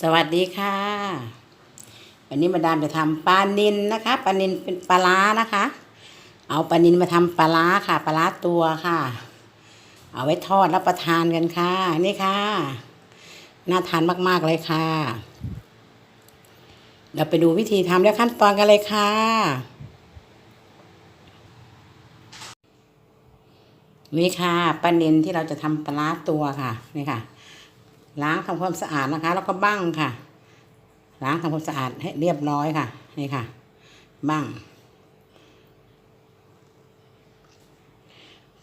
สวัสดีค่ะ วันนี้มาดามจะทำปลานินนะคะปลานินเป็นปลาร้านะคะ เอาปลานินมาทำปลาร้าค่ะปลาร้าตัวค่ะ เอาไว้ทอดรับประทานกันค่ะ นี่ค่ะ น่าทานมากๆเลยค่ะ เราไปดูวิธีทำและขั้นตอนกันเลยค่ะ นี่ค่ะปลานินที่เราจะทำปลาร้าตัวค่ะ นี่ค่ะ ล้างทำความสะอาดนะคะ แล้วก็บั้งค่ะ ล้างทำความสะอาดให้เรียบร้อยค่ะ นี่ค่ะ บั้ง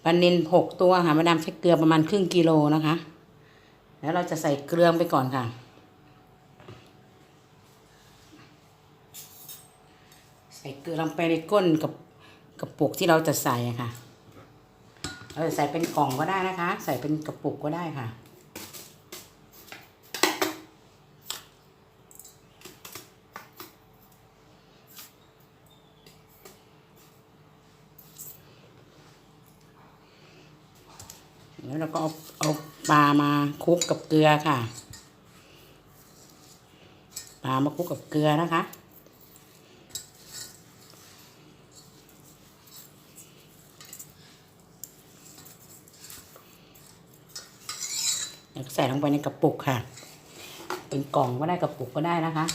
ปลานินหกตัวค่ะมาดามใช้เกลือประมาณครึ่งกิโลนะคะ แล้วเราจะใส่เกลือไปก่อนค่ะ ใส่เกลือลงไปในก้นกับกระปุกที่เราจะใส่ค่ะเราจะใส่เป็นกล่องก็ได้นะคะ ใส่เป็นกระปุกก็ได้ค่ะ แล้วเราก็เอาเอาปลามาคลุกกับเกลือค่ะ ปลามาคลุกกับเกลือนะคะ แล้วใส่ลงไปในกระปุกค่ะ เป็นกล่องก็ได้กระปุกก็ได้นะคะ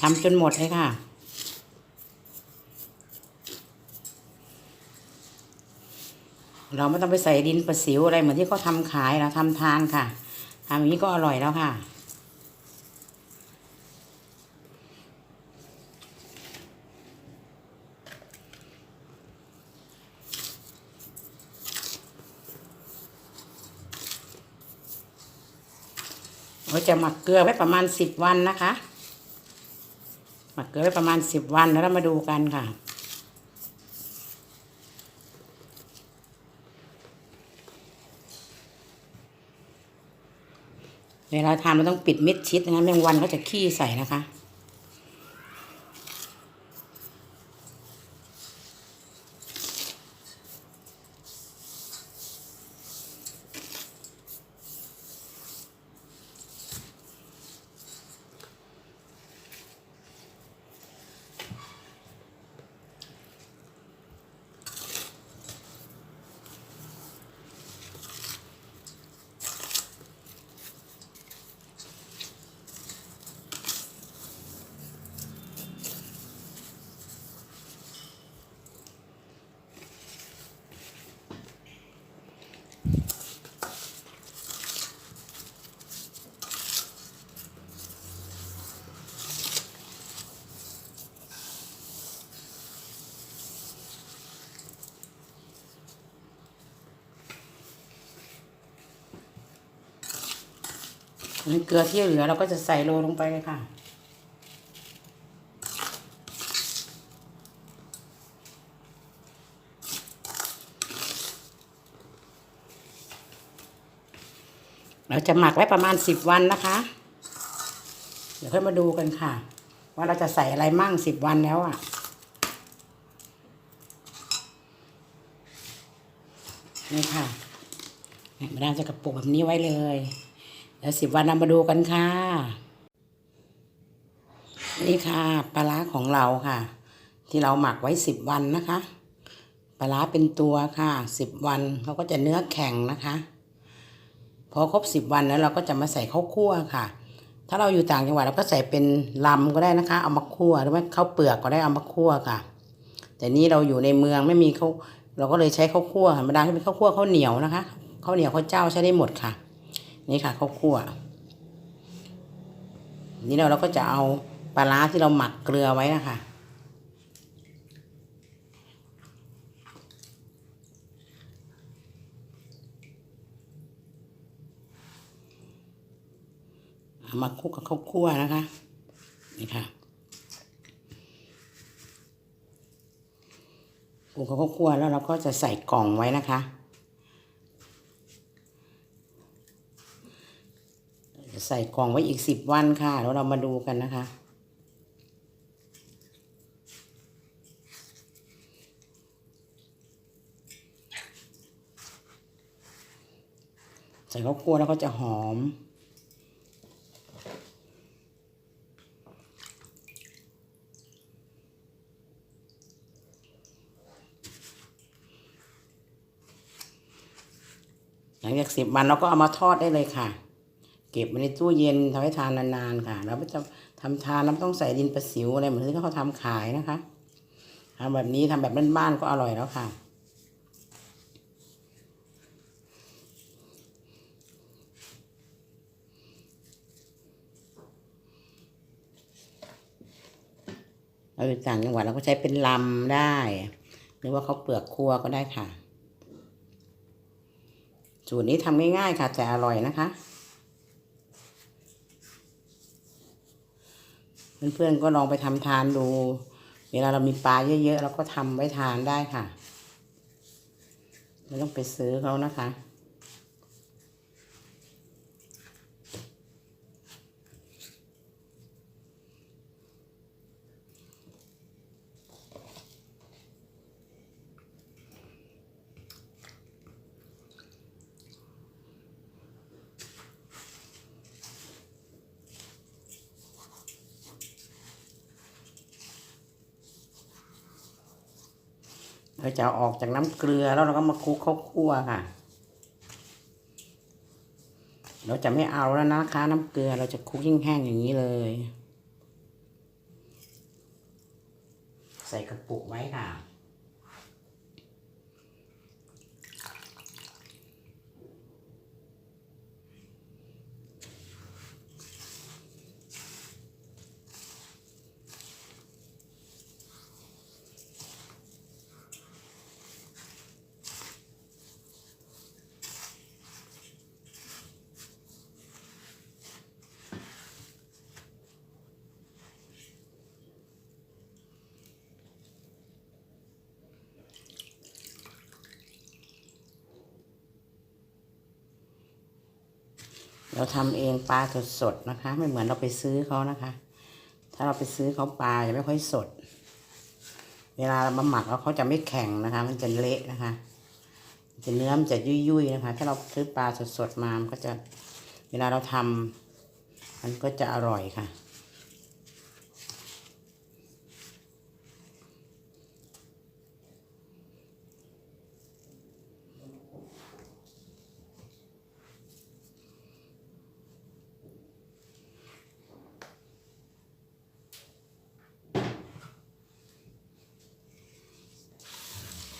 ทำจนหมดเลยค่ะ เราไม่ต้องไปใส่ดินประสิวอะไรเหมือนที่เขาทำขายเราทำทานค่ะทำอย่างนี้ก็อร่อยแล้วค่ะเราจะหมักเกลือไว้ประมาณสิบวันนะคะ หมักเกลือไว้ประมาณสิบวันแล้วเรามาดูกันค่ะ เวลาทานเราต้องปิดมิดชิดนะแมงวันก็จะขี้ใส่นะคะ น้เกลือที่เหลือเราก็จะใส่โรยลงไปเลยค่ะ เราจะหมักไว้ประมาณสิบวันนะคะ เดี๋ยวค่อยมาดูกันค่ะ ว่าเราจะใส่อะไรมั่งสิบวันแล้วอะนี่ค่ะมาดามจะกระปุกแบบนี้ไว้เลย แล้วสิบวันเรามาดูกันค่ะ นี่ค่ะปลาร้าของเราค่ะ ที่เราหมักไว้สิบวันนะคะปลาร้าเป็นตัวค่ะสิบวันเขาก็จะเนื้อแข็งนะคะ พอครบสิบวันแล้วเราก็จะมาใส่ข้าวคั่วค่ะ ถ้าเราอยู่ต่างจังหวัดเราก็ใส่เป็นลำก็ได้นะคะ เอามาคั่วหรือว่าข้าวเปลือกก็ได้เอามาคั่วค่ะ แต่นี้เราอยู่ในเมืองไม่มีข้าวเราก็เลยใช้ข้าวคั่วธรรมดาที่เป็นข้าวคั่วข้าวเหนียวนะคะข้าวเหนียวข้าวเจ้าใช้ได้หมดค่ะ นี่ค่ะข้าวคั่วนี่เราเราก็จะเอาปลาร้าที่เราหมักเกลือไว้นะคะมาคลุกกับข้าวคั่วนะคะ นี่ค่ะคลุกกับข้าวคั่วแล้วเราก็จะใส่กล่องไว้นะคะ ใส่กล่องไว้อีกสิบวันค่ะแล้วเรามาดูกันนะคะ ใส่ข้าวคั่วแล้วก็จะหอมหลังจากสิบวันเราก็เอามาทอดได้เลยค่ะ เก็บไว้ในตู้เย็นทำให้ทานนานๆค่ะแล้วไม่จะทำทานแล้วไม่ต้องใส่ดินประสิวอะไรเหมือนที่เขาทำขายนะคะทำแบบนี้ทำแบบบ้านๆก็อร่อยแล้วค่ะเราอยู่ต่างจังหวัดเราก็ใช้เป็นลำได้ หรือว่าเขาเปลือกคั่วก็ได้ค่ะ สูตรนี้ทำง่ายๆค่ะแต่อร่อยนะคะ เพื่อนๆก็ลองไปทำทานดู เวลาเรามีปลาเยอะๆเราก็ทำไว้ทานได้ค่ะ ไม่ต้องไปซื้อเขานะคะ เราจะออกจากน้ำเกลือแล้วเราก็มาคลุกข้าวคั่วค่ะ เราจะไม่เอาแล้วนะคะน้ำเกลือเราจะคลุกแห้งอย่างนี้เลย ใส่กระปุกไว้ค่ะ เราทำเองปลาสดๆนะคะ ไม่เหมือนเราไปซื้อเขานะคะ ถ้าเราไปซื้อเขาปลาจะไม่ค่อยสด เวลาเรามาหมักแล้วเขาจะไม่แข็งนะคะ มันจะเละนะคะจะเนื้อมันจะยุ่ยๆนะคะ ถ้าเราซื้อปลาสดๆมามันก็จะเวลาเราทำมันก็จะอร่อยค่ะ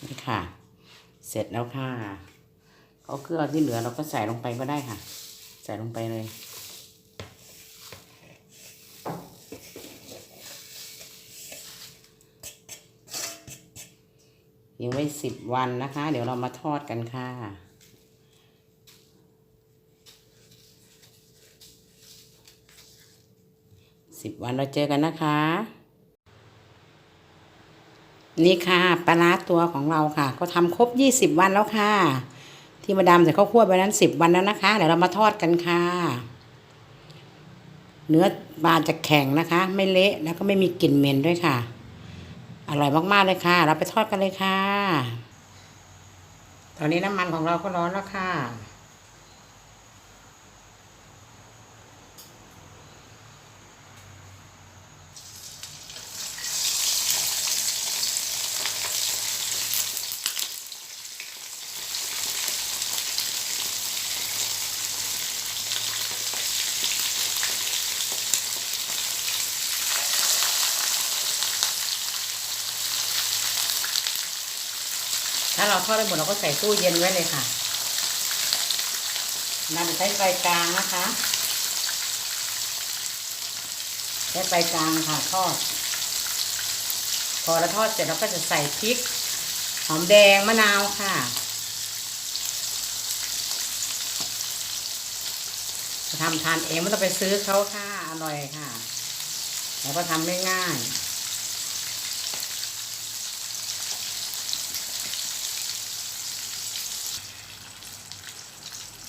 นี่ค่ะ เสร็จแล้วค่ะเอาเครื่องที่เหลือเราก็ใส่ลงไปก็ได้ค่ะ ใส่ลงไปเลยทิ้งไว้สิบวันนะคะ เดี๋ยวเรามาทอดกันค่ะสิบวันเราเจอกันนะคะ นี่ค่ะปลาร้าตัวของเราค่ะ ก็ทำครบยี่สิบวันแล้วค่ะ ที่มาดามใส่ข้าวคั่วไปนั้นสิบวันแล้วนะคะเดี๋ยวเรามาทอดกันค่ะ เนื้อปลาจะแข็งนะคะ ไม่เละแล้วก็ไม่มีกลิ่นเหม็นด้วยค่ะ อร่อยมากๆเลยค่ะ เราไปทอดกันเลยค่ะ ตอนนี้น้ำมันของเราก็ร้อนแล้วค่ะ ถ้าเราทอดได้หมดเราก็ใส่ตู้เย็นไว้เลยค่ะนำใช้ไฟกลางนะคะใช้ไฟกลางค่ะทอด พอเราทอดเสร็จเราก็จะใส่พริก หอมแดงมะนาวค่ะจะทำทานเองไม่ต้องไปซื้อเขาค่ะ อร่อยค่ะ แล้วก็ทำได้ง่าย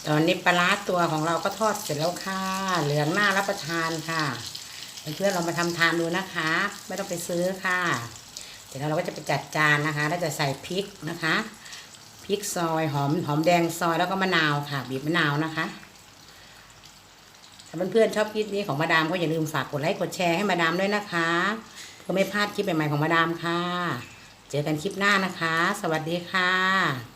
ตอนนี้ปลาร้าตัวของเราก็ทอดเสร็จแล้วค่ะ เหลืองหน่ารับประทานค่ะเพื่อนๆเรามาทำทานดูนะคะ ไม่ต้องไปซื้อค่ะ เดี๋ยวเราก็จะไปจัดจานนะคะแล้วจะใส่พริกนะคะพริกซอยหอมหอมแดงซอยแล้วก็มะนาวค่ะ บีบมะนาวนะคะ ถ้าเพื่อนๆชอบคลิปนี้ของมาดามก็อย่าลืมฝากกดไลค์กดแชร์ให้มาดามด้วยนะคะเพื่อไม่พลาดคลิปใหม่ๆของมาดามค่ะ เจอกันคลิปหน้านะคะ สวัสดีค่ะ